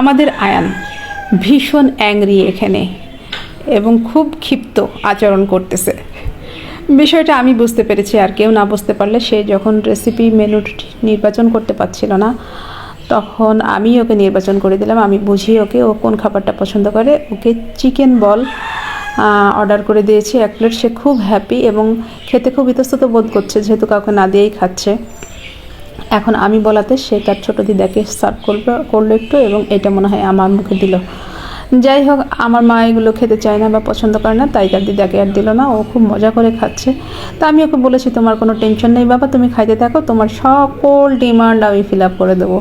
আমাদের আয়ান ভীষণ অ্যাংরি এখানে এবং খুব ক্ষিপ্ত আচরণ করতেছে। বিষয়টা আমি বুঝতে পেরেছি, আর কেউ না বুঝতে পারলে সে যখন রেসিপি মেনু নির্বাচন করতে পারছিল না, তখন আমি ওকে নির্বাচন করে দিলাম। আমি বুঝি ওকে ও কোন খাবারটা পছন্দ করে, ওকে চিকেন বল অর্ডার করে দিয়েছি। এক প্লেট সে খুব হ্যাপি এবং খেতে খুব ইতস্তত বোধ করছে, যেহেতু কাউকে না দিয়েই খাচ্ছে। এখন আমি বলাতে সে তার ছোটো দিদাকে সার্ভ করল করল একটু এবং এটা মনে হয় আমার মুখে দিল। যাই হোক, আমার মা এগুলো খেতে চায় না বা পছন্দ করে না, তাই তার দিদাকে আর দিল না, ও খুব মজা করে খাচ্ছে। তা আমি ওকে বলেছি, তোমার কোনো টেনশন নেই বাবা, তুমি খাইতে থাকো, তোমার সকল ডিমান্ড আমি ফিল আপ করে দেবো।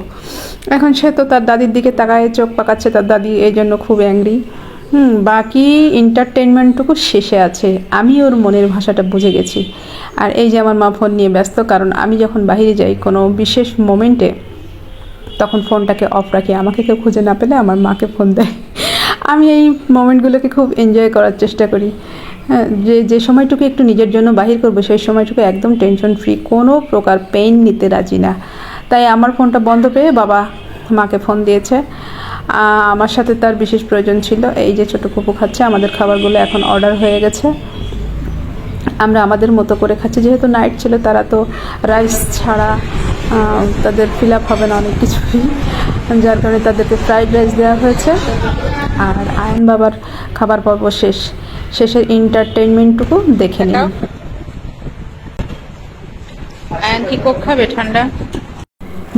এখন সে তো তার দাদির দিকে তাকায়, চোখ পাকাচ্ছে, তার দাদি এই জন্য খুব অ্যাংরি হুম, বাকি এন্টারটেনমেন্টটুকু শেষে আছে। আমি ওর মনের ভাষাটা বুঝে গেছি। আর এই যে আমার মা ফোন নিয়ে ব্যস্ত, কারণ আমি যখন বাইরে যাই কোনো বিশেষ মোমেন্টে, তখন ফোনটাকে অফ রাখি। আমাকে কেউ খুঁজে না পেলে আমার মাকে ফোন দেয়। আমি এই মোমেন্টগুলোকে খুব এনজয় করার চেষ্টা করি। হ্যাঁ যে যে সময়টুকু একটু নিজের জন্য বাহির করব, সেই সময়টুকু একদম টেনশন ফ্রি কোনো প্রকার পেইন নিতে রাজি না। তাই আমার ফোনটা বন্ধ পেয়ে বাবা মাকে ফোন দিয়েছে। আমার সাথে তার বিশেষ প্রয়োজন ছিল। এই যে ছোটো কুপু খাচ্ছে, আমাদের খাবারগুলো এখন অর্ডার হয়ে গেছে। আমরা আমাদের মতো করে খাচ্ছি। যেহেতু নাইট ছিল, তারা তো রাইস ছাড়া তাদের ফিল আপ হবে না অনেক কিছুই। যার কারণে তাদেরকে ফ্রাইড রাইস দেওয়া হয়েছে। আর আয়ন বাবার খাবার পর্ব শেষ। শেষের এন্টারটেনমেন্টটুকু দেখে নিন। কি কোক খাবে ঠান্ডা?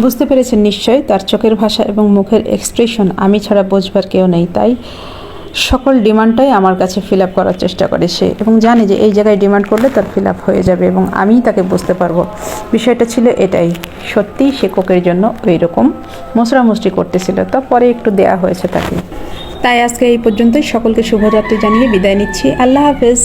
বুঝতে পেরেছেন নিশ্চয় তার চোখের ভাষা এবং মুখের এক্সপ্রেশন আমি ছাড়া বোঝবার কেউ নেই, তাই সকল ডিমান্ডটাই আমার কাছে ফিল আপ করার চেষ্টা করে সে এবং জানে যে এই জায়গায় ডিমান্ড করলে তার ফিল আপ হয়ে যাবে এবং আমিই তাকে বুঝতে পারব। বিষয়টা ছিল এটাই, সত্যিই সে কোকের জন্য ওই রকম মশরামশরি করতেছিল, তা পরে একটু দেয়া হয়েছে তাকে। তাই আজকে এই পর্যন্তই, সকলকে শুভরাত্রি জানিয়ে বিদায় নিচ্ছি, আল্লাহ হাফেজ।